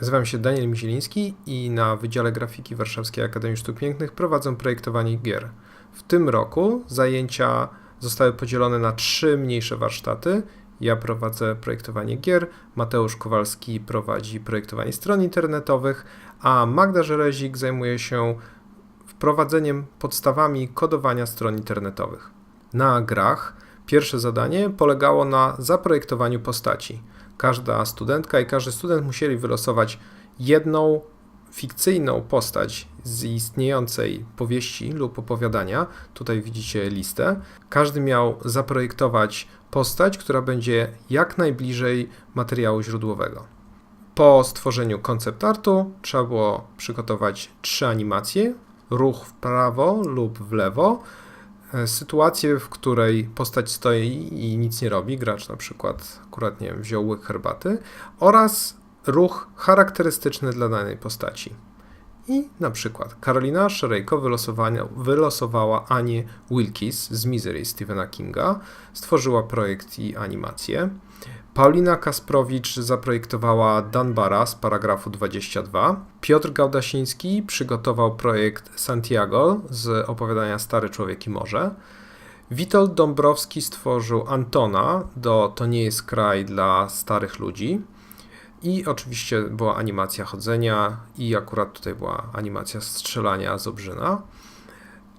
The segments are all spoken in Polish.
Nazywam się Daniel Misieliński i na Wydziale Grafiki Warszawskiej Akademii Sztuk Pięknych prowadzę projektowanie gier. W tym roku zajęcia zostały podzielone na trzy mniejsze warsztaty. Ja prowadzę projektowanie gier, Mateusz Kowalski prowadzi projektowanie stron internetowych, a Magda Żerezik zajmuje się wprowadzeniem podstawami kodowania stron internetowych. Na grach pierwsze zadanie polegało na zaprojektowaniu postaci. Każda studentka i każdy student musieli wylosować jedną fikcyjną postać z istniejącej powieści lub opowiadania. Tutaj widzicie listę. Każdy miał zaprojektować postać, która będzie jak najbliżej materiału źródłowego. Po stworzeniu koncept artu trzeba było przygotować trzy animacje: ruch w prawo lub w lewo, sytuację, w której postać stoi i nic nie robi, gracz na przykład akurat nie wiem, wziął łyk herbaty, oraz ruch charakterystyczny dla danej postaci. I na przykład Karolina Szerejko wylosowała Anię Wilkis z Misery Stephena Kinga, stworzyła projekt i animację. Paulina Kasprowicz zaprojektowała Danbara z paragrafu 22. Piotr Gaudasiński przygotował projekt Santiago z opowiadania Stary Człowiek i Morze. Witold Dąbrowski stworzył Antona do To nie jest kraj dla starych ludzi. I oczywiście była animacja chodzenia, i akurat tutaj była animacja strzelania z obrzyna.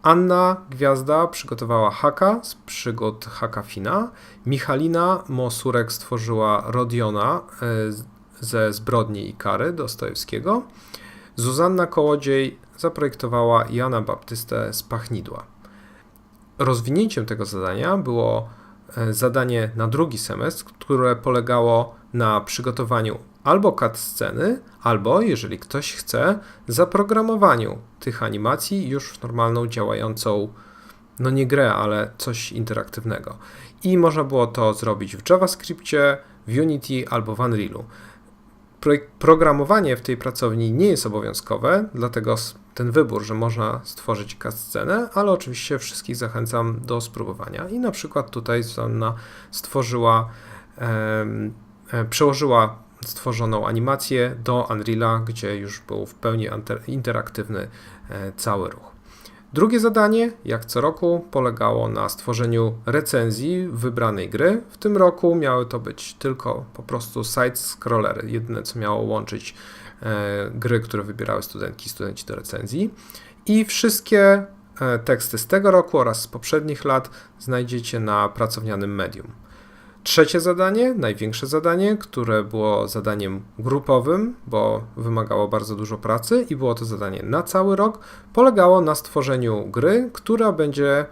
Anna Gwiazda przygotowała Haka z przygód Haka Fina. Michalina Mosurek stworzyła Rodiona e, ze Zbrodni i Kary Dostojewskiego. Zuzanna Kołodziej zaprojektowała Jana Baptystę z Pachnidła. Rozwinięciem tego zadania było e, zadanie na drugi semestr, które polegało na przygotowaniu albo cut sceny, albo, jeżeli ktoś chce, zaprogramowaniu tych animacji już w normalną działającą, no nie grę, ale coś interaktywnego. I można było to zrobić w JavaScriptie, w Unity albo w Unrealu. Programowanie w tej pracowni nie jest obowiązkowe, dlatego ten wybór, że można stworzyć scenę, ale oczywiście wszystkich zachęcam do spróbowania. I na przykład tutaj Zuzanna stworzyła, e, przełożyła stworzoną animację do Unreala, gdzie już był w pełni interaktywny e, cały ruch. Drugie zadanie, jak co roku, polegało na stworzeniu recenzji wybranej gry. W tym roku miały to być tylko po prostu side-scrollery, jedyne co miało łączyć e, gry, które wybierały studentki i studenci do recenzji. I wszystkie e, teksty z tego roku oraz z poprzednich lat znajdziecie na pracownianym medium. Trzecie zadanie, największe zadanie, które było zadaniem grupowym, bo wymagało bardzo dużo pracy i było to zadanie na cały rok, polegało na stworzeniu gry, która będzie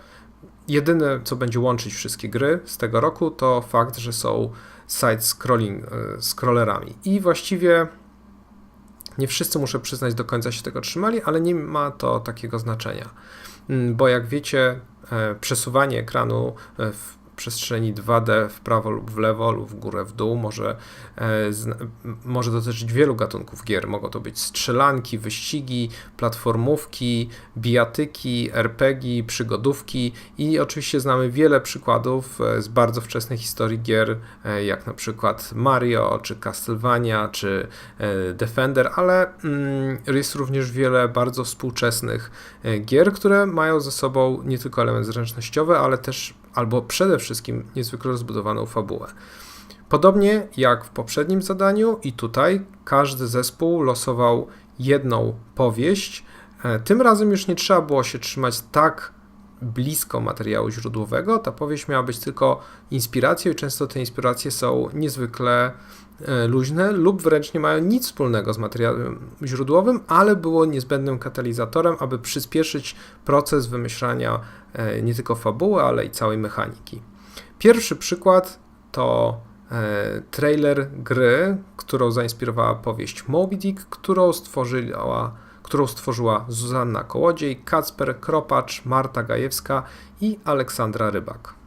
jedyne, co będzie łączyć wszystkie gry z tego roku, to fakt, że są side-scrolling, e. I właściwie nie wszyscy, muszę przyznać, do końca się tego trzymali, ale nie ma to takiego znaczenia, mm, bo jak wiecie, e, przesuwanie ekranu e, w przestrzeni 2D w prawo lub w lewo lub w górę, w dół. Może, e, może dotyczyć wielu gatunków gier. Mogą to być strzelanki, wyścigi, platformówki, bijatyki, RPG, przygodówki. I oczywiście znamy wiele przykładów e, z bardzo wczesnej historii gier, e, jak na przykład Mario, czy Castlevania, czy Defender, ale mm, jest również wiele bardzo współczesnych gier, które mają ze sobą nie tylko element zręcznościowy, ale też albo przede wszystkim niezwykle rozbudowaną fabułę. Podobnie jak w poprzednim zadaniu, i tutaj każdy zespół losował jedną powieść. E, tym razem już nie trzeba było się trzymać tak blisko materiału źródłowego. Ta powieść miała być tylko inspiracją, i często te inspiracje są niezwykle e, luźne lub wręcz nie mają nic wspólnego z materiałem źródłowym, ale było niezbędnym katalizatorem, aby przyspieszyć proces wymyślania e, nie tylko fabuły, ale i całej mechaniki. Pierwszy przykład to e, trailer gry, którą zainspirowała powieść Moby Dick, którą stworzyła którą stworzyła Zuzanna Kołodziej, Kacper Kropacz, Marta Gajewska i Aleksandra Rybak.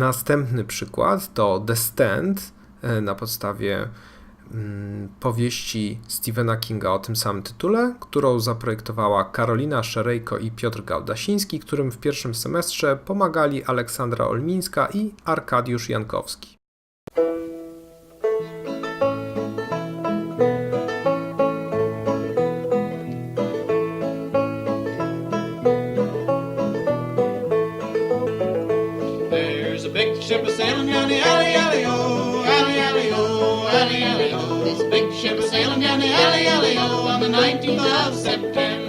Następny przykład to The Stand e, na podstawie mm, powieści Stephena Kinga o tym samym tytule, którą zaprojektowała Karolina Szerejko i Piotr Gaudasiński, którym w pierwszym semestrze pomagali Aleksandra Olmińska i Arkadiusz Jankowski. Oh. Big ship sailing down the alley, alley, on the 19th of September.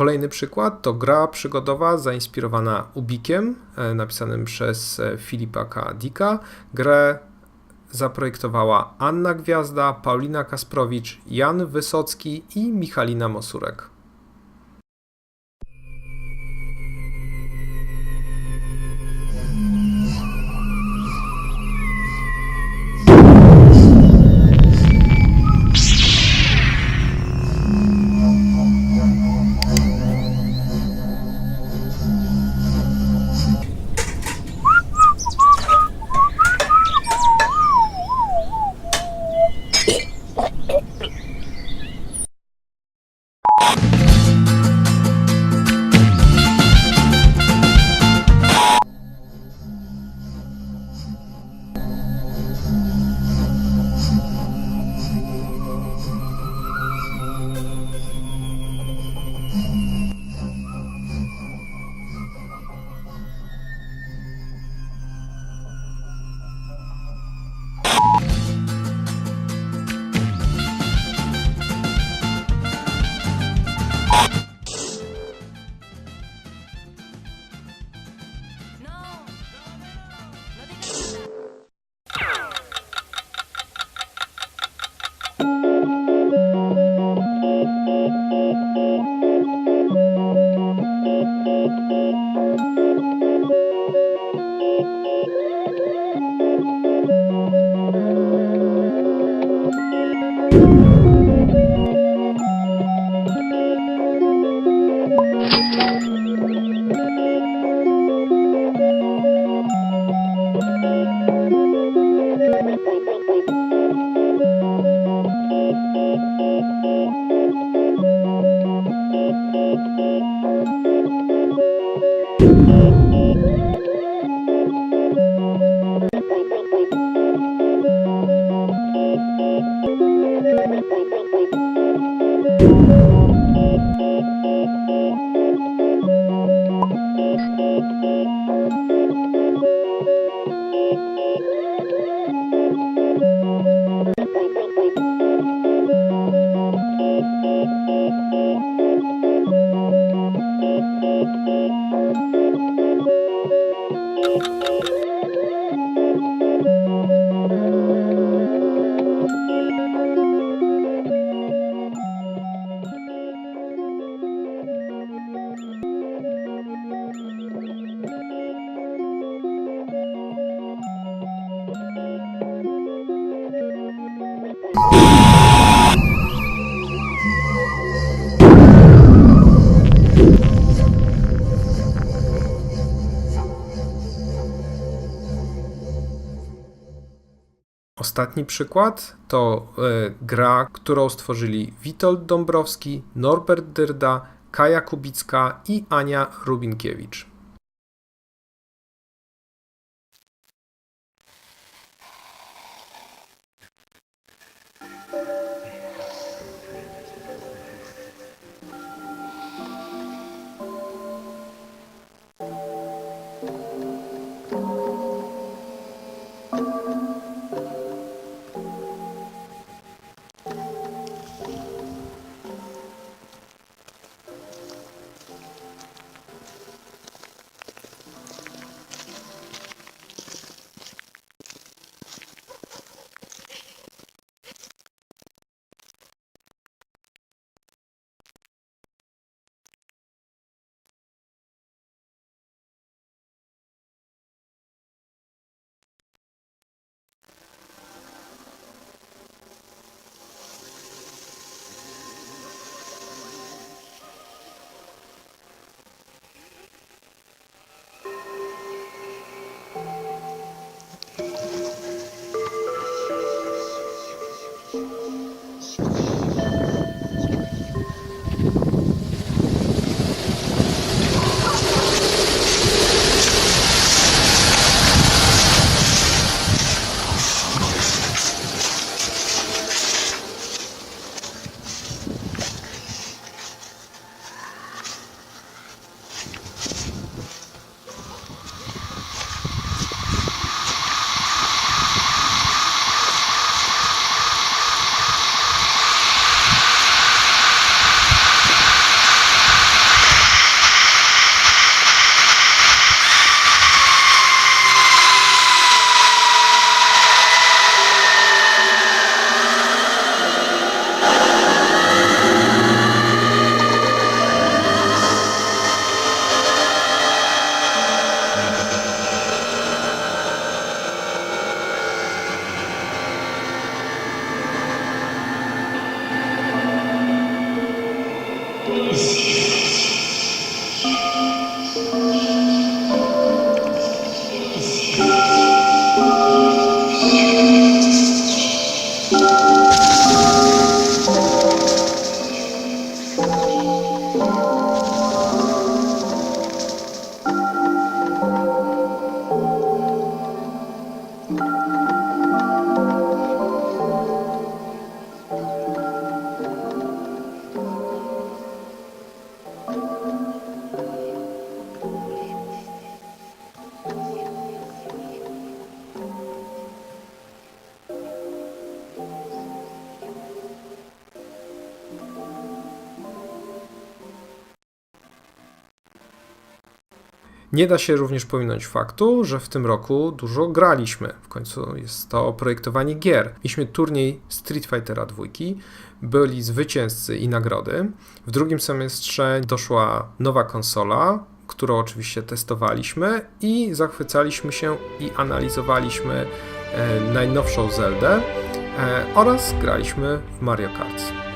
Kolejny przykład to gra przygodowa zainspirowana Ubikiem, e, napisanym przez e, Filipa K. Dicka. Grę zaprojektowała Anna Gwiazda, Paulina Kasprowicz, Jan Wysocki i Michalina Mosurek. ostatni przykład to y, gra, którą stworzyli Witold Dąbrowski, Norbert Dyrda, Kaja Kubicka i Ania Rubinkiewicz. thank Nie da się również pominąć faktu, że w tym roku dużo graliśmy. W końcu jest to projektowanie gier. Mieliśmy turniej Street Fightera 2, byli zwycięzcy i nagrody. W drugim semestrze doszła nowa konsola, którą oczywiście testowaliśmy i zachwycaliśmy się i analizowaliśmy e, najnowszą Zeldę e, oraz graliśmy w Mario Kart.